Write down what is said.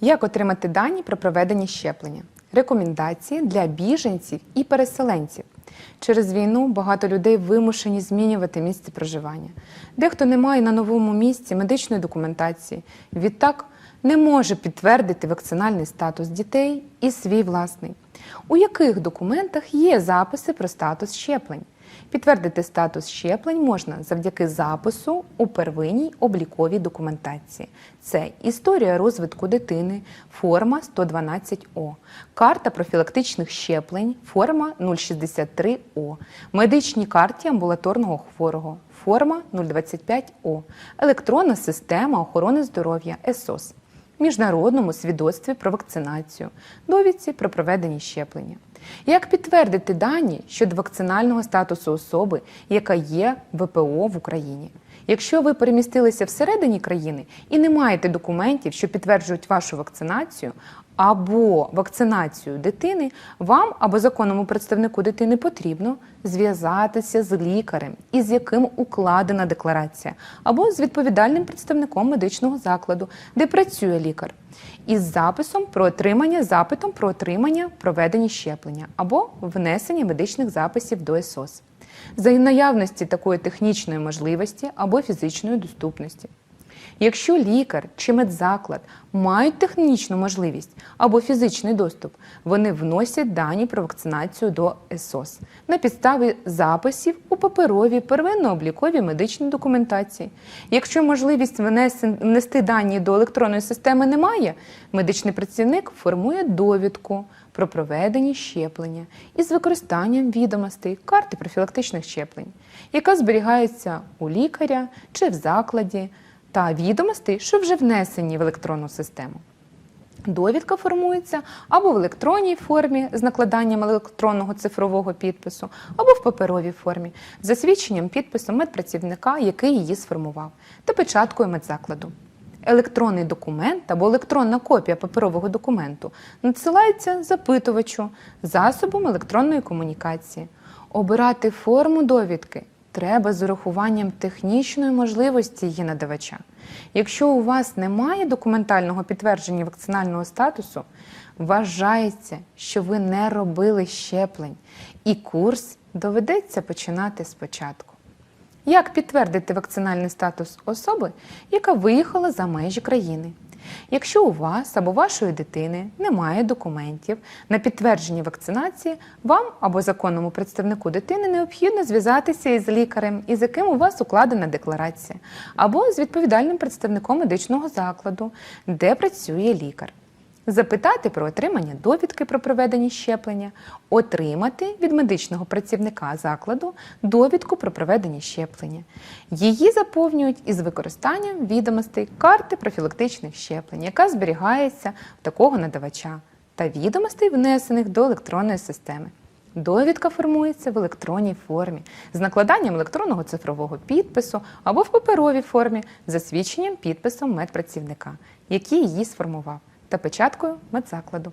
Як отримати дані про проведення щеплення? Рекомендації для біженців і переселенців. Через війну багато людей вимушені змінювати місце проживання. Дехто не має на новому місці медичної документації. Відтак не може підтвердити вакцинальний статус дітей і свій власний. У яких документах є записи про статус щеплень? Підтвердити статус щеплень можна завдяки запису у первинній обліковій документації. Це історія розвитку дитини, форма 112О, карта профілактичних щеплень, форма 063О, медичній карті амбулаторного хворого, форма 025О, електронна система охорони здоров'я ЕСОС, міжнародному свідоцтві про вакцинацію, довідці про проведені щеплення. Як підтвердити дані щодо вакцинального статусу особи, яка є ВПО в Україні? Якщо ви перемістилися всередині країни і не маєте документів, що підтверджують вашу вакцинацію або вакцинацію дитини, вам або законному представнику дитини потрібно зв'язатися з лікарем, із яким укладена декларація, або з відповідальним представником медичного закладу, де працює лікар, із записом про отримання запитом про отримання проведені щеплення або внесення медичних записів до СОС за наявності такої технічної можливості або фізичної доступності. Якщо лікар чи медзаклад мають технічну можливість або фізичний доступ, вони вносять дані про вакцинацію до ЕСОС на підставі записів у паперовій первинно-обліковій медичній документації. Якщо можливість внести дані до електронної системи немає, медичний працівник формує довідку про проведені щеплення із використанням відомостей карти профілактичних щеплень, яка зберігається у лікаря чи в закладі, та відомостей, що вже внесені в електронну систему. Довідка формується або в електронній формі з накладанням електронного цифрового підпису, або в паперовій формі з засвідченням підпису медпрацівника, який її сформував, та печаткою медзакладу. Електронний документ або електронна копія паперового документу надсилається запитувачу засобом електронної комунікації. Обирати форму довідки треба з урахуванням технічної можливості її надавача. Якщо у вас немає документального підтвердження вакцинального статусу, вважається, що ви не робили щеплень, і курс доведеться починати спочатку. Як підтвердити вакцинальний статус особи, яка виїхала за межі країни? Якщо у вас або вашої дитини немає документів на підтвердження вакцинації, вам або законному представнику дитини необхідно зв'язатися із лікарем, із яким у вас укладена декларація, або з відповідальним представником медичного закладу, де працює лікар запитати про отримання довідки про проведені щеплення, отримати від медичного працівника закладу довідку про проведені щеплення. Її заповнюють із використанням відомостей карти профілактичних щеплень, яка зберігається в такого надавача, та відомостей, внесених до електронної системи. Довідка формується в електронній формі з накладанням електронного цифрового підпису або в паперовій формі засвідченням підписом медпрацівника, який її сформував, та печаткою медзакладу.